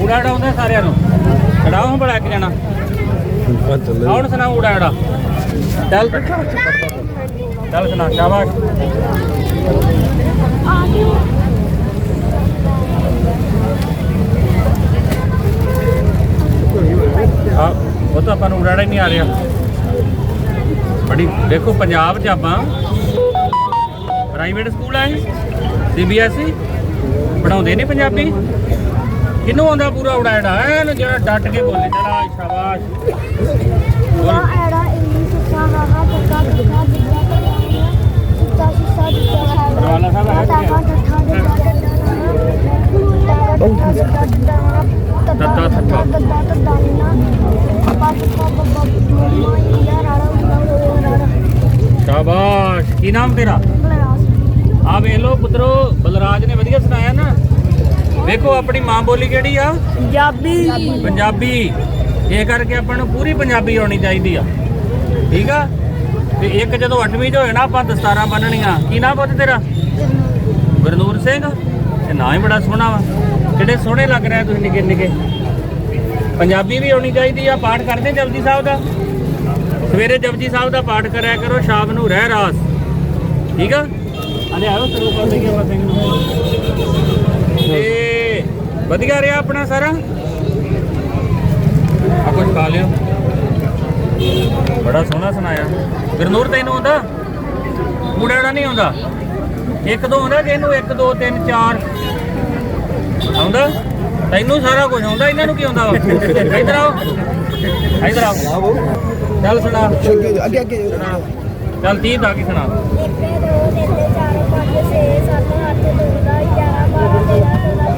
ਉੜਾ ਉਡਾਉਂਦਾ ਸਾਰਿਆਂ ਨੂੰ ਖੜਾਓ ਬੜਾ ਕਿ ਜਾਣਾ ਹੁਣ ਸੁਣਾ ਉੜਾ ਉੜਾ ਚੱਲ ਚੱਲ ਸੁਣਾ ਸ਼ਾਬਾਸ਼ ਆ ਉਹ ਤਾਂ ਆਪਾਂ ਨੂੰ ਉੜਾੜਾ ਹੀ ਨਹੀਂ ਆ ਰਿਹਾ ਬੜੀ ਦੇਖੋ ਪੰਜਾਬ ਚ ਆਪਾਂ ਪ੍ਰਾਈਵੇਟ ਸਕੂਲ ਆ ਇਹ ਸੀਬੀਐਸਈ ਪੜਾਉਂਦੇ ਨੇ ਪੰਜਾਬੀ ਕਿਹਨੂੰ ਆਉਂਦਾ ਪੂਰਾ ਉੜਾੜਾ ਐਨ ਜਿਹੜਾ ਡੱਟ ਕੇ ਬੋਲੇ ਚਲਾ ਸ਼ਾਬਾਸ਼ ਲਾ ਐੜਾ ਇੰਗਲਿਸ਼ ਸਾ ਹਾ ਹਾ ਪੱਕਾ ਪੱਕਾ ਦਿੱਤਾ ਕਰਿਆ ਦਿੱਤਾ ਸਿੱਸਾ ਦਿੱਤਾ ਹੈ ਪਰਵਾਲਾ ਸਾਹਿਬ ਠਾ ਦਿੱਤਾ ਤੱਤਾ ਥੱਤਾ। ਸ਼ਾਬਾਸ਼। ਕੀ ਨਾਮ ਤੇਰਾ? ਬਲਰਾਜ ਆ ਵੇਖ ਲੋ ਪੁੱਤਰੋ ਬਲਰਾਜ ਨੇ ਵਧੀਆ ਸੁਣਾਇਆ ਨਾ। ਵੇਖੋ ਆਪਣੀ ਮਾਂ ਬੋਲੀ ਕਿਹੜੀ ਆ? ਪੰਜਾਬੀ। ਪੰਜਾਬੀ। ਇਹ ਕਰਕੇ ਆਪਾਂ ਨੂੰ ਪੂਰੀ ਪੰਜਾਬੀ ਆਉਣੀ ਚਾਹੀਦੀ ਆ। ਠੀਕ ਆ? ਤੇ ਇੱਕ ਜਦੋਂ 8ਵੀਂ ਚ ਹੋਏ ਨਾ ਆਪਾਂ ਦਸਤਾਰਾਂ ਬੰਨਣੀਆਂ। ਕੀ ਨਾਮ ਪੁੱਤ ਤੇਰਾ? ਗੁਰਨੂਰ ਸਿੰਘ। ਇਹ ਨਾਂ ਹੀ ਬੜਾ ਸੋਹਣਾ ਵਾ। ਕਿਹੜੇ ਸੋਹਣੇ ਲੱਗ ਰਹੇ ਤੁਸੀਂ ਨਿੱਕੇ ਨਿੱਕੇ ਪੰਜਾਬੀ ਵੀ ਆਉਣੀ ਚਾਹੀਦੀ ਆ ਪਾਠ ਕਰਦੇ ਜਪਜੀ ਸਾਹਿਬ ਦਾ? ਸਵੇਰੇ ਜਪਜੀ ਸਾਹਿਬ ਦਾ ਪਾਠ ਕਰਿਆ ਕਰੋ ਸ਼ਾਮ ਨੂੰ ਰਹਿ ਰਾਸ। ਠੀਕ ਆ? ਅਲੇ ਆਓ ਸਰੂਪਾ ਸਿੰਘ ਆਪਾਂ ਸਿੰਘ ਤੇ ਵਧੀਆ ਰਿਹਾ ਆਪਣਾ ਸਾਰਾ? ਆ ਕੁਝ ਖਾ ਲਿਓ। ਬੜਾ ਸੋਹਣਾ ਸੁਣਾਇਆ। ਗੁਰਨੂਰ ਤੈਨੂੰ ਆਉਂਦਾ? ਕੂੜਾੜਾ ਨਹੀਂ ਆਉਂਦਾ? ਇੱਕ ਦੋ ਆਉਂਦਾ ਕਿ ਇਹਨੂੰ? 1 2 3 4 ਆਉਂਦਾ? ਤੈਨੂੰ ਸਾਰਾ ਕੁਝ ਆਉਂਦਾ, ਇਹਨਾਂ ਨੂੰ ਕੀ ਆਉਂਦਾ ਵਾ? ਆਓ। ਇੱਧਰ ਆਓ। ਚੱਲ ਸੁਣਾ। ਅੱਗੇ ਅੱਗੇ ਸੁਣਾ ਚੱਲ 30 ਤੱਕ ਹੀ ਸੁਣਾ? ਇੱਕ ਦੋ ਤਿੰਨ ਚਾਰ ਪੰਜ ਛੇ ਸੱਤ ਅੱਠ ਨੌ ਦਸ ਗਿਆਰਾਂ ਬਾਰਾਂ ਤੇਰਾਂ ਚੌਦਾਂ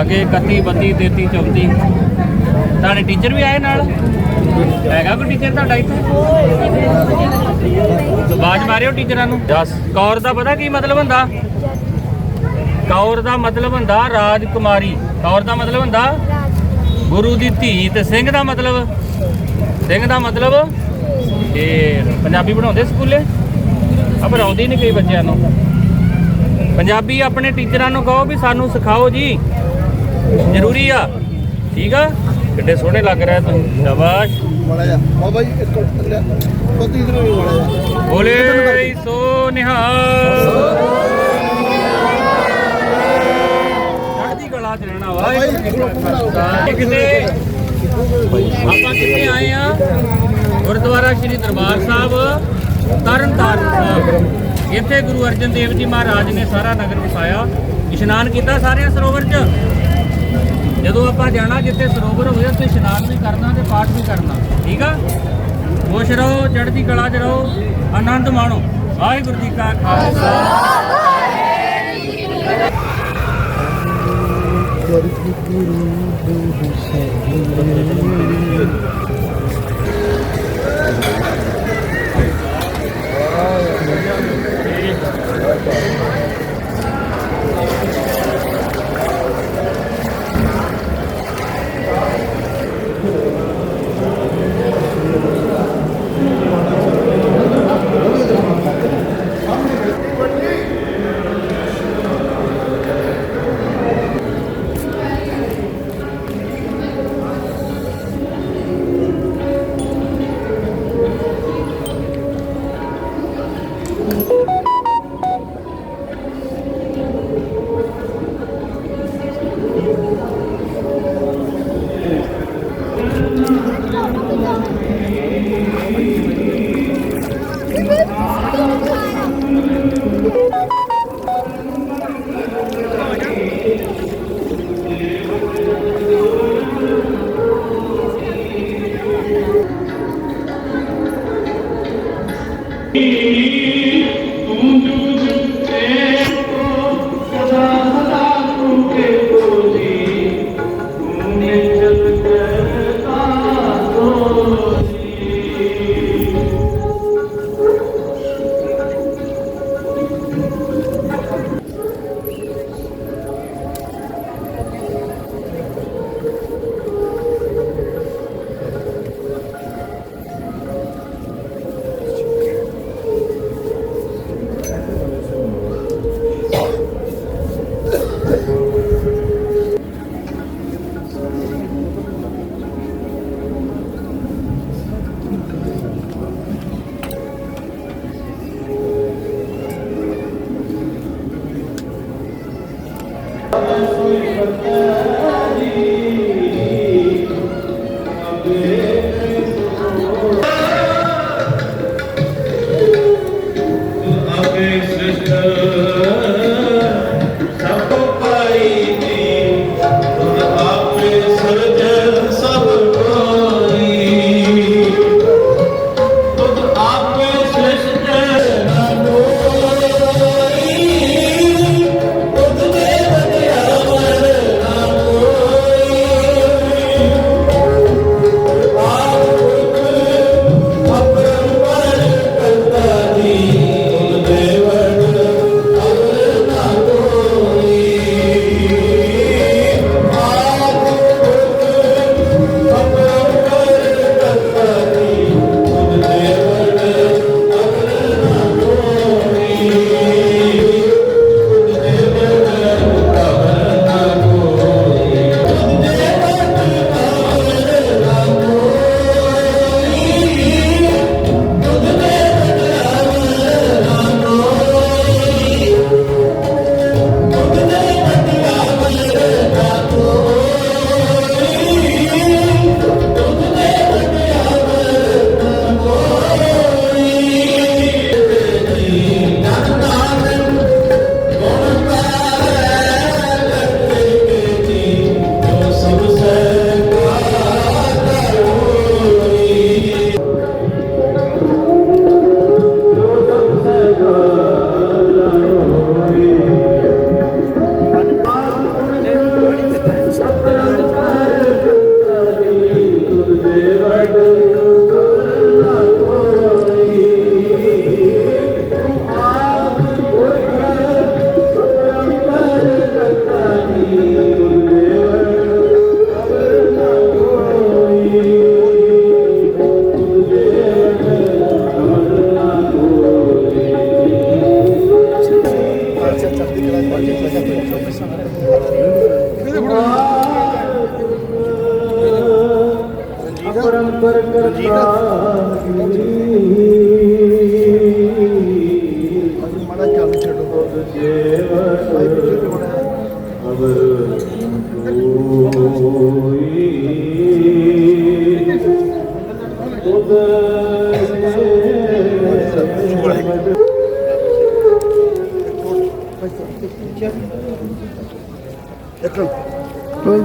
ਅੱਗੇ 31 32 33 34 ਤੁਹਾਡੇ ਟੀਚਰ ਵੀ ਆਏ ਨਾਲ? ਹੈਗਾ ਕੋਈ ਟੀਚਰ ਤੁਹਾਡਾ ਇੱਥੇ? ਆਵਾਜ਼ ਮਾਰਿਓ ਟੀਚਰਾਂ ਨੂੰ। ਜਸ ਕੌਰ ਦਾ ਪਤਾ ਕੀ ਮਤਲਬ ਹੁੰਦਾ? ਕੌਰ ਦਾ ਮਤਲਬ ਹੁੰਦਾ ਰਾਜਕੁਮਾਰੀ। ਕੌਰ ਦਾ ਮਤਲਬ ਹੁੰਦਾ ਗੁਰੂ ਦੀ ਧੀ। ਤੇ ਸਿੰਘ ਦਾ ਮਤਲਬ? ਸਿੰਘ ਦਾ ਮਤਲਬ ਇਹ ਪੰਜਾਬੀ ਪੜਾਉਂਦੇ ਸਕੂਲੇ? ਆ ਪੜਾਉਂਦੇ ਨਹੀਂ ਕਈ ਬੱਚਿਆਂ ਨੂੰ। ਪੰਜਾਬੀ ਆਪਣੇ ਟੀਚਰਾਂ ਨੂੰ ਕਹੋ ਵੀ ਸਾਨੂੰ ਸਿਖਾਓ ਜੀ। ਜ਼ਰੂਰੀ ਆ। ਠੀਕ ਆ? ਕਿੱਡੇ ਸੋਹਣੇ ਲੱਗ ਰਿਹਾ ਤੁਸੀਂ ਸ਼ਾਬਾਸ਼। ਮਾੜਾ ਜਾ ਬਾਬਾ ਜੀ ਇਸ ਕੋਲ ਕੋਤੀ ਇਧਰ ਵੀ ਮਾੜਾ ਜਾ ਬੋਲੇ ਸੋ ਨਿਹਾਲ। ਚੜ੍ਹਦੀ ਕਲਾ ਚ ਰਹਿਣਾ ਵਾਹਿਗੁਰੂ ਜੀ ਕਾ ਖਾਲਸਾ ਕਿਤੇ ਆਪਾਂ ਕਿੱਥੇ ਆਏ ਆ? ਗੁਰਦੁਆਰਾ ਸ਼੍ਰੀ ਦਰਬਾਰ ਸਾਹਿਬ ਤਰਨ ਤਾਰਨ ਸਾਹਿਬ। ਇੱਥੇ ਗੁਰੂ ਅਰਜਨ ਦੇਵ ਜੀ ਮਹਾਰਾਜ ਨੇ ਸਾਰਾ ਨਗਰ ਵਸਾਇਆ। ਇਸ਼ਨਾਨ ਕੀਤਾ ਸਾਰੇ ਸਰੋਵਰ 'ਚ। ਜਦੋਂ ਆਪਾਂ ਜਾਣਾ ਜਿੱਥੇ ਸਰੋਵਰ ਹੋਵੇ ਉੱਥੇ ਇਸ਼ਨਾਨ ਵੀ ਕਰਨਾ ਤੇ ਪਾਠ ਵੀ ਕਰਨਾ। ਠੀਕ ਆ? ਖੁਸ਼ ਰਹੋ, ਚੜ੍ਹਦੀ ਕਲਾ 'ਚ ਰਹੋ, ਆਨੰਦ ਮਾਣੋ। ਵਾਹਿਗੁਰੂ ਜੀ ਕਾ ਖਾਲਸਾ। ਵਾਹਿਗੁਰੂ ਜੀ ਕੀ ਫਤਿਹ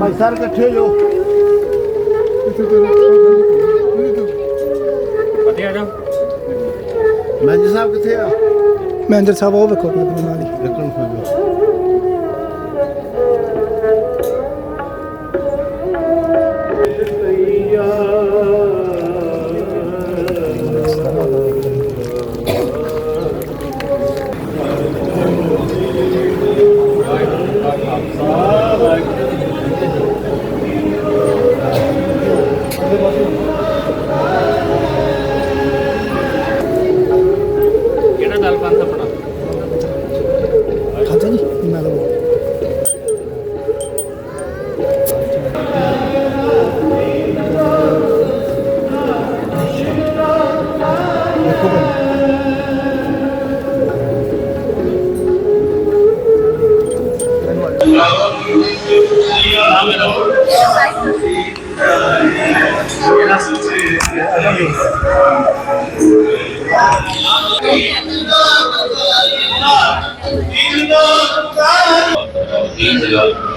ਭਾਈ ਸਰ ਇਕੱਠੇ ਜੋ ਵਧੀਆ ਜਾ ਮੈਨੇਜਰ ਸਾਹਿਬ ਕਿੱਥੇ ਆ? ਮੈਨੇਜਰ ਸਾਹਿਬ ਉਹ ਵੇਖੋ ਆਪਣੇ ਨਾਲ ਹੀ ਵਿਕਰਮ ਸਾਹਿਬ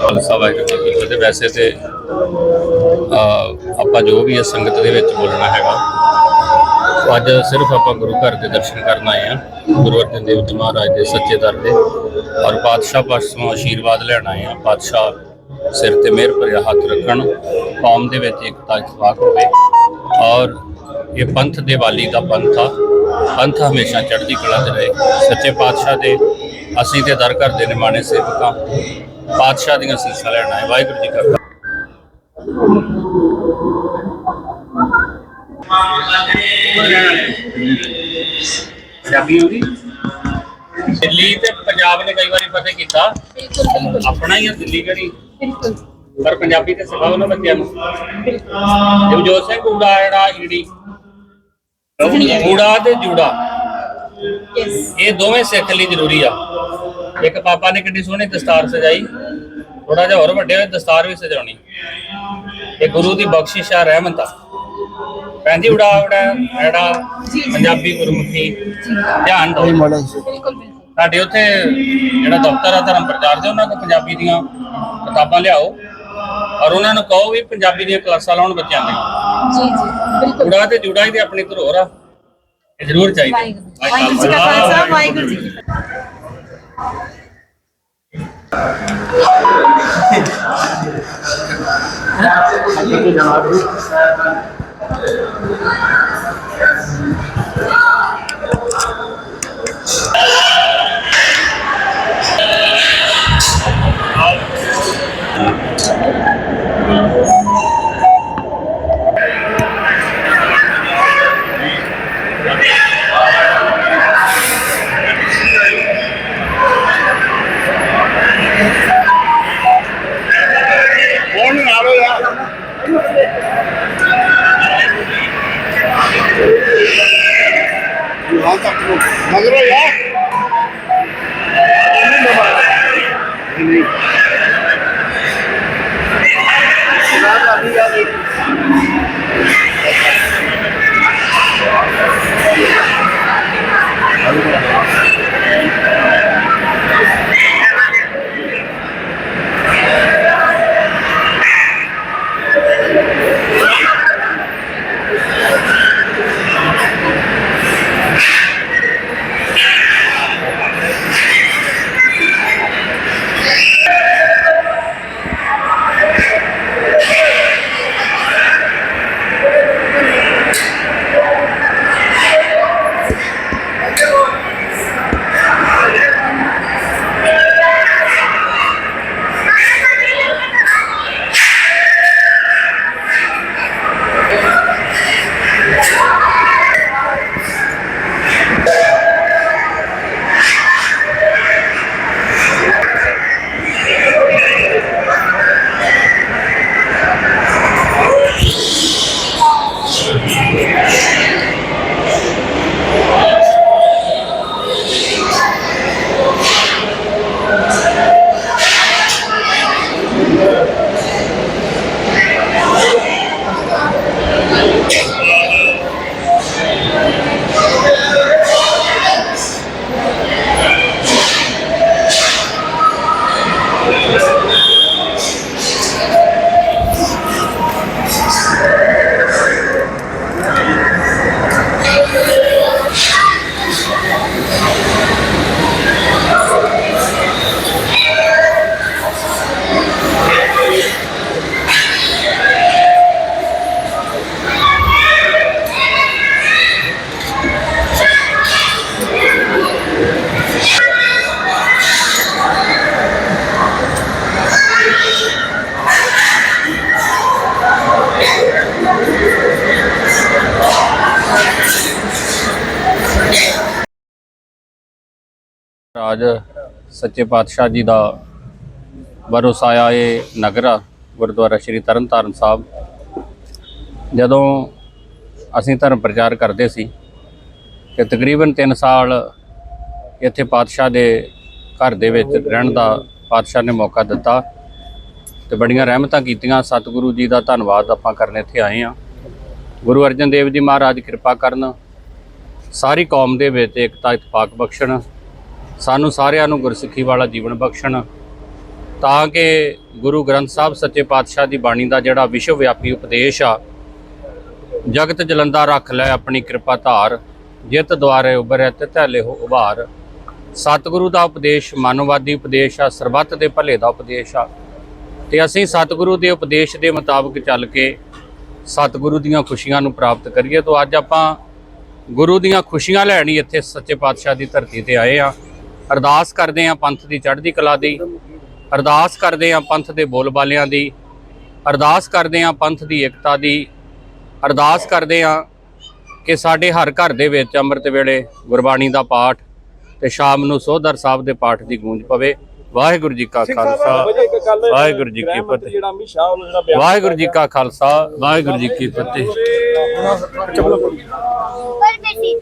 ਖਾਲਸਾ ਵਾਹਿਗੁਰੂ ਜੀ ਕੀ ਫਤਿਹ। ਵੈਸੇ ਤੇ ਆਪਾਂ ਜੋ ਵੀ ਇਸ ਸੰਗਤ ਦੇ ਵਿੱਚ ਬੋਲਣਾ ਹੈਗਾ, ਅੱਜ ਸਿਰਫ ਆਪਾਂ ਗੁਰੂ ਘਰ ਦੇ ਦਰਸ਼ਨ ਕਰਨ ਆਏ ਆ ਗੁਰੂ ਅਰਜਨ ਦੇਵ ਜੀ ਮਹਾਰਾਜ ਦੇ ਸੱਚੇ ਦਰ ਦੇ ਔਰ ਪਾਤਸ਼ਾਹ ਪਾਸੋਂ ਆਸ਼ੀਰਵਾਦ ਲੈਣ ਆਏ ਆ ਪਾਤਸ਼ਾਹ ਸਿਰ ਤੇ ਮਿਹਰ ਭਰਿਆ ਹੱਥ ਰੱਖਣ, ਕੌਮ ਦੇ ਵਿੱਚ ਇਕਤਾ ਇਤਫਾਕ ਹੋਵੇ। ਔਰ ਇਹ ਪੰਥ ਦੀਵਾਲੀ ਦਾ ਪੰਥ ਆ। ਪੰਥ ਹਮੇਸ਼ਾ ਚੜ੍ਹਦੀ ਕਲਾ 'ਚ ਰਹੇ। ਸੱਚੇ ਪਾਤਸ਼ਾਹ ਦੇ ਅਸੀਂ ਤੇ ਦਰ ਘਰ ਦੇ ਨਿਮਾਣੇ ਸੇਵਕਾਂ ਪਾਤਸ਼ਾਹ ਦੀਆਂ ਸੀਸਾਂ ਲੈਣ ਆਏ। ਵਾਹਿਗੁਰੂ ਜੀ ਕਾ ਖਾਲਸਾ। ਪੰਜਾਬੀ ਹੋਗੀ ਦਿੱਲੀ ਤੇ ਪੰਜਾਬ ਨੇ ਕਈ ਵਾਰੀ ਫਤਿਹ ਕੀਤਾ। ਆਪਣਾ ਹੀ ਆ ਦਿੱਲੀ ਕਿਹੜੀ? ਪਰ ਪੰਜਾਬੀ ਤੇ ਸਿਖਾਓ ਨਾ ਬੱਚਿਆਂ ਨੂੰ। ਜਗਜੋਤ ਸਿੰਘ ਊੜਾ ਜਿਹੜਾ ਈੜੀ ਊੜਾ ਤੇ ਜੂੜਾ। ਇਹ ਦੋਵੇਂ ਸਿੱਖ ਲਈ ਜ਼ਰੂਰੀ ਆ। ਇੱਕ ਪਾਪਾ ਨੇ ਕਿੰਨੀ ਸੋਹਣੀ ਦਸਤਾਰ ਸਜਾਈ। ਥੋੜਾ ਜਿਹਾ ਹੋਰ ਵੱਡੇ ਹੋਏ ਦਸਤਾਰ ਵੀ ਸਜਾਉਣੀ। ਇਹ ਗੁਰੂ ਦੀ ਬਖਸ਼ਿਸ਼ ਆ ਰਹਿਮਤ ਆ। ਪੈਂਦੀ ਉਡਾ ਉਡਾ ਐੜਾ ਪੰਜਾਬੀ ਗੁਰਮੁਖੀ ਧਿਆਨ ਦਿਓ। ਮਾੜਾ ਸਾਡੇ ਉੱਥੇ ਜਿਹੜਾ ਦਫ਼ਤਰ ਆ ਧਰਮ ਪ੍ਰਚਾਰ ਦੇ ਉਹਨਾਂ ਕੋਲ ਪੰਜਾਬੀ ਦੀਆਂ ਕਿਤਾਬਾਂ ਲਿਆਓ। ਔਰ ਉਹਨਾਂ ਨੂੰ ਕਹੋ ਵੀ ਪੰਜਾਬੀ ਦੀਆਂ ਕਲਾਸਾਂ ਲਾਉਣ ਬੱਚਿਆਂ ਦੇ। ਜੀ ਜੀ। ਬਿਲਕੁਲ। ਉੜਾ ਤੇ ਜੁੜਾ ਹੀ ਤੇ ਆਪਣੀ ਧਰੋਹਰ ਆ ਇਹ ਜ਼ਰੂਰ ਚਾਹੀਦਾ। ਵਾਹਿਗੁਰੂ ਜੀ ਕਾ ਖਾਲਸਾ ਵਾਹਿਗੁਰੂ ਜੀ ਕੀ ਫਤਿਹ। ありがとう。ਰਾਜ ਸੱਚੇ ਪਾਤਸ਼ਾਹ ਜੀ ਦਾ ਬਰੋਸਾਇਆ ਇਹ ਨਗਰ ਆ, ਗੁਰਦੁਆਰਾ ਸ਼੍ਰੀ ਤਰਨਤਾਰਨ ਸਾਹਿਬ। ਜਦੋਂ ਅਸੀਂ ਧਰਮ ਪ੍ਰਚਾਰ ਕਰਦੇ ਸੀ ਤੇ ਤਕਰੀਬਨ 3 ਸਾਲ ਇੱਥੇ ਪਾਤਸ਼ਾਹ ਦੇ ਘਰ ਦੇ ਵਿੱਚ ਰਹਿਣ ਦਾ ਪਾਤਸ਼ਾਹ ਨੇ ਮੌਕਾ ਦਿੱਤਾ ਤੇ ਬੜੀਆਂ ਰਹਿਮਤਾਂ ਕੀਤੀਆਂ। ਸਤਿਗੁਰੂ ਜੀ ਦਾ ਧੰਨਵਾਦ ਆਪਾਂ ਕਰਨ ਇੱਥੇ ਆਏ ਆ ਗੁਰੂ ਅਰਜਨ ਦੇਵ ਜੀ ਮਹਾਰਾਜ ਕਿਰਪਾ ਕਰਨ ਸਾਰੀ ਕੌਮ ਦੇ ਵਿੱਚ ਇਕਤਾ ਇਤਫਾਕ ਬਖਸ਼ਣ ਸਾਨੂੰ ਸਾਰਿਆਂ ਨੂੰ ਗੁਰਸਿੱਖੀ ਵਾਲਾ ਜੀਵਨ ਬਖਸ਼ਣ। ਤਾਂ ਕਿ ਗੁਰੂ ਗ੍ਰੰਥ ਸਾਹਿਬ ਸੱਚੇ ਪਾਤਸ਼ਾਹ ਦੀ ਬਾਣੀ ਦਾ ਜਿਹੜਾ ਵਿਸ਼ਵ ਵਿਆਪੀ ਉਪਦੇਸ਼ ਆ, ਜਗਤ ਜਲੰਦਾ ਰੱਖ ਲੈ ਆਪਣੀ ਕਿਰਪਾ ਧਾਰ, ਜਿਤ ਦੁਆਰੇ ਉਬਰੈ ਤੇ ਧੈਲੇ ਹੋ ਉਭਾਰ। ਸਤਿਗੁਰੂ ਦਾ ਉਪਦੇਸ਼ ਮਾਨਵਵਾਦੀ ਉਪਦੇਸ਼ ਆ, ਸਰਬੱਤ ਦੇ ਭਲੇ ਦਾ ਉਪਦੇਸ਼ ਆ। ਤੇ ਅਸੀਂ ਸਤਿਗੁਰੂ ਦੇ ਉਪਦੇਸ਼ ਦੇ ਮੁਤਾਬਕ ਚੱਲ ਕੇ ਸਤਿਗੁਰੂ ਦੀਆਂ ਖੁਸ਼ੀਆਂ ਨੂੰ ਪ੍ਰਾਪਤ ਕਰੀਏ। ਤੋਂ ਅੱਜ ਆਪਾਂ ਗੁਰੂ ਦੀਆਂ ਖੁਸ਼ੀਆਂ ਲੈਣ ਹੀ ਇੱਥੇ ਸੱਚੇ ਪਾਤਸ਼ਾਹ ਦੀ ਧਰਤੀ ਤੇ ਆਏ ਆ। ਅਰਦਾਸ ਕਰਦੇ ਆ ਪੰਥ ਦੀ ਚੜ੍ਹਦੀ ਕਲਾ ਦੀ। ਅਰਦਾਸ ਕਰਦੇ ਆ ਪੰਥ ਦੇ ਬੋਲਬਾਲਿਆਂ ਦੀ। ਅਰਦਾਸ ਕਰਦੇ ਆ ਪੰਥ ਦੀ ਏਕਤਾ ਦੀ। ਅਰਦਾਸ ਕਰਦੇ ਆ ਕਿ ਸਾਡੇ ਹਰ ਘਰ ਦੇ ਵਿੱਚ ਅੰਮ੍ਰਿਤ ਵੇਲੇ ਗੁਰਬਾਣੀ ਦਾ ਪਾਠ ਤੇ ਸ਼ਾਮ ਨੂੰ ਸੋਧਰ ਸਾਹਿਬ ਦੇ ਪਾਠ ਦੀ ਗੂੰਜ ਪਵੇ। ਵਾਹਿਗੁਰੂ ਜੀ ਕਾ ਖਾਲਸਾ। ਵਾਹਿਗੁਰੂ ਜੀ ਕੀ ਫਤਿਹ। ਵਾਹਿਗੁਰੂ ਜੀ ਕਾ ਖਾਲਸਾ ਵਾਹਿਗੁਰੂ ਜੀ ਕੀ ਫਤਿਹ। ਪਰ ਬੇਟੀ